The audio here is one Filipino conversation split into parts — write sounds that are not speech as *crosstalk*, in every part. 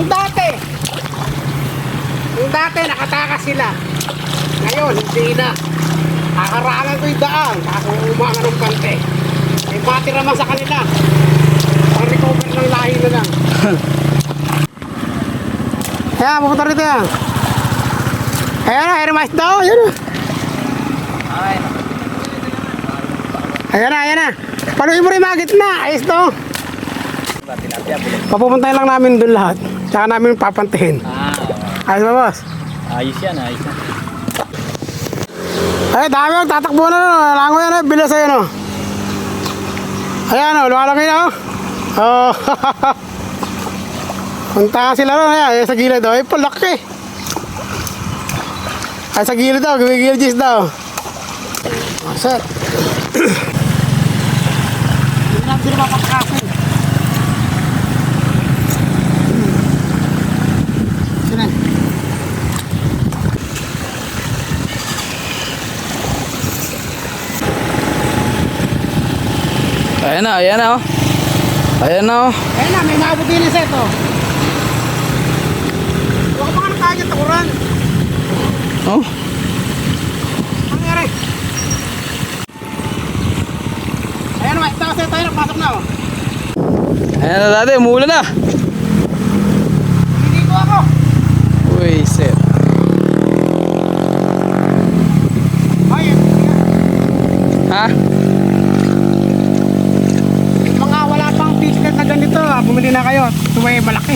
Yung dati, yung dati nakatakas sila. Ngayon, hindi na. Kakarangan ko yung daan, kakuumangan ng bante. May pati naman sa kanila. Pang-recover ng lahi na lang. *laughs* Kaya, pupunta rito yan. Ayan na, na, mais daw, ayan na. Ayan na, ayan na. Paluin mo rin mga gitna, ayos to. Papupuntahin lang namin doon lahat. Tsaka namin papantihin. Ah, Ayos ba, boss? ayos yan, ayos yan. Ay, dami yung tatakbo na no. Lango yan, eh. bilis ayun, no. Ayan, no. Lumalaki na, oh. Oh. *laughs* Punta sila ron, ayan. Sa gilid, oh. Ay, palaki. Ay, sa gilid daw. Gumigilgis daw. Oh, sir. Hindi natin sila Ayan na, ayan na oh. Ayan na oh. Ayun na, may set, oh. Huwag ka pa nga nakagit, takuran. Oh. Ang nangyari? Ayan naman, ito kasi tayo, napasok na, oh. Ayan na dati, umuulan na. Hindi ko ako. Uy, sir. Ay, Ha? yung mga wala pang ganito, ah, bumili na kayo. Ito may malaki.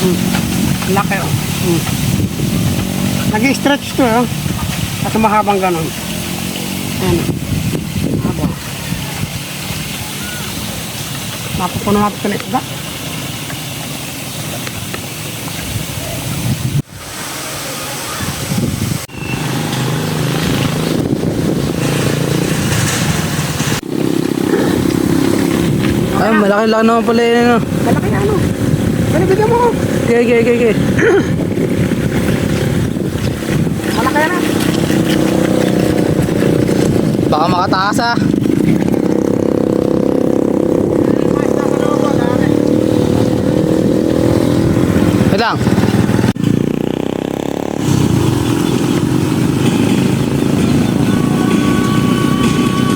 Hmm. Laki, oh. Hmm. Nag-stretch to, oh. At mahabang ganon. Ayan. Haba. Mapupuno natin na isda. Malaki-laki naman pala yun. Ano. Malaki na, ano. Pero bigyan mo. Okay, okay, okay, okay. Malaki na. Baka makatakas ah. Wait lang.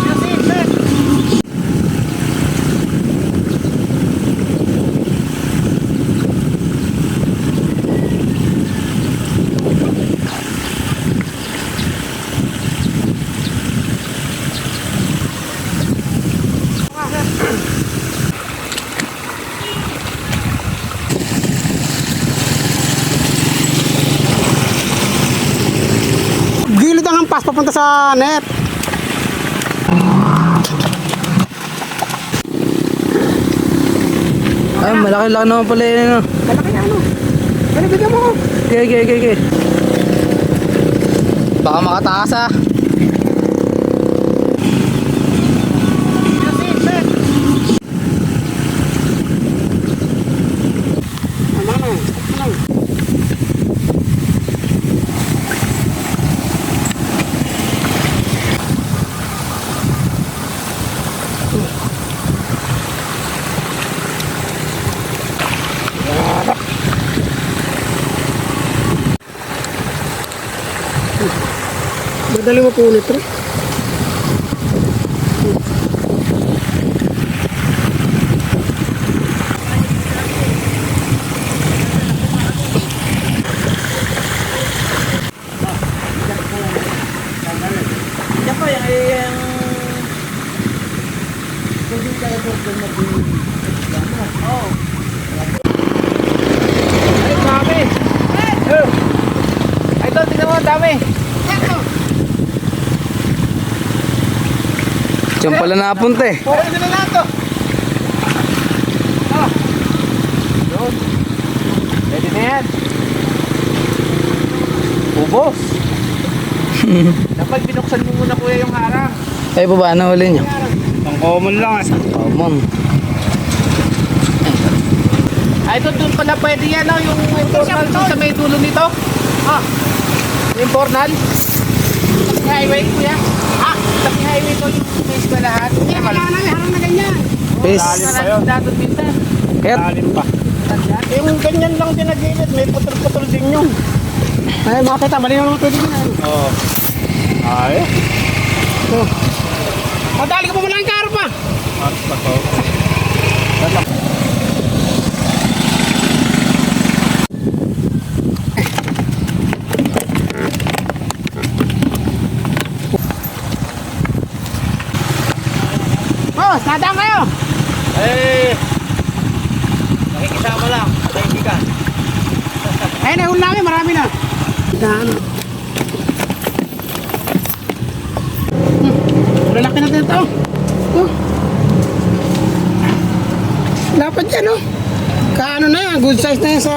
Music, set. Gilid ang hampas papunta sa net. Ay, malaki-laki naman pala yun. Ano. Malaki na ano. Pero bigyan mo ko. Okay, okay, okay, okay. Baka makatakas ah. Mo po ulit, Rick. Yan pa, yung... yung... Ay, dami. Eh, Ay, doon, tingnan mo, dami. eto. Diyan pala napunta eh. Pwede na lang to. Ah. Yun. Pwede na yan. Ubos. *laughs* Dapat binuksan mo muna kuya yung harang. Ay, baba na huli nyo. Ang common lang eh. Common. Ay, doon, doon pala pwede yan, no? Yung impornal doon sa may dulo nito. Ah. Sa highway, kuya. Sa highway to yung may eskwelahan. Kaya wala na, harang na ganyan. Peace. Wala na datot minsan. Kaya, Yung ganyan lang din nagilid, may putol-putol din yun. Ay, mga tita, mali naman ito din yan. Oo. Ay. Oh. Madali ka pa muna ang karo pa. Mars pa to. Oh, sadang kayo. Eh. Nakikisama lang. Kaibigan. Ayun, nahul namin, marami na. Dano. Hmm, lalaki na dito. Oh. Dapat yan, oh. Kaano na yan, good size na yan sa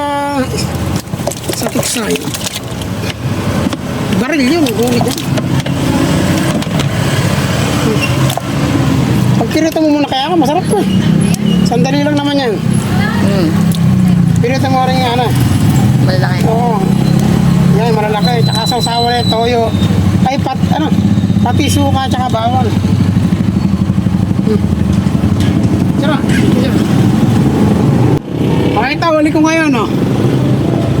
sa tiksay. Baril yun, gulit yan. Hmm. Pag pirito mo muna kaya ka, masarap to. Sandali lang naman yan. Hmm. Pirito mo rin yan, ah. Malaki. Oo. Yan, malalaki. Tsaka sausawa na yung toyo. Ay, pat, ano, pati suka, tsaka bawal. Hmm. Tira, tira. Pakita, uli ko ngayon, no?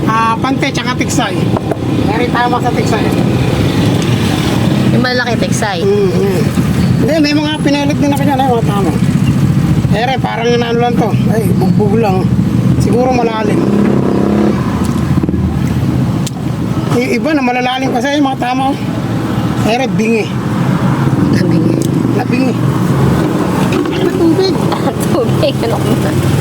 Ah, pante, tsaka tiksay. Meron tama sa tiksay. Yung malaki, teksay. Hmm, hmm. Hindi, may mga pinalit din ako dyan, ay, mga tama. Ere, parang ano lang to. Ay, bugbog lang. Siguro malalim. Yung iba na malalalim kasi yung mga tama. oh. Ere, bingi. Sabi niya. Nabingi. Ano tubig? *laughs* Tubig, ano ko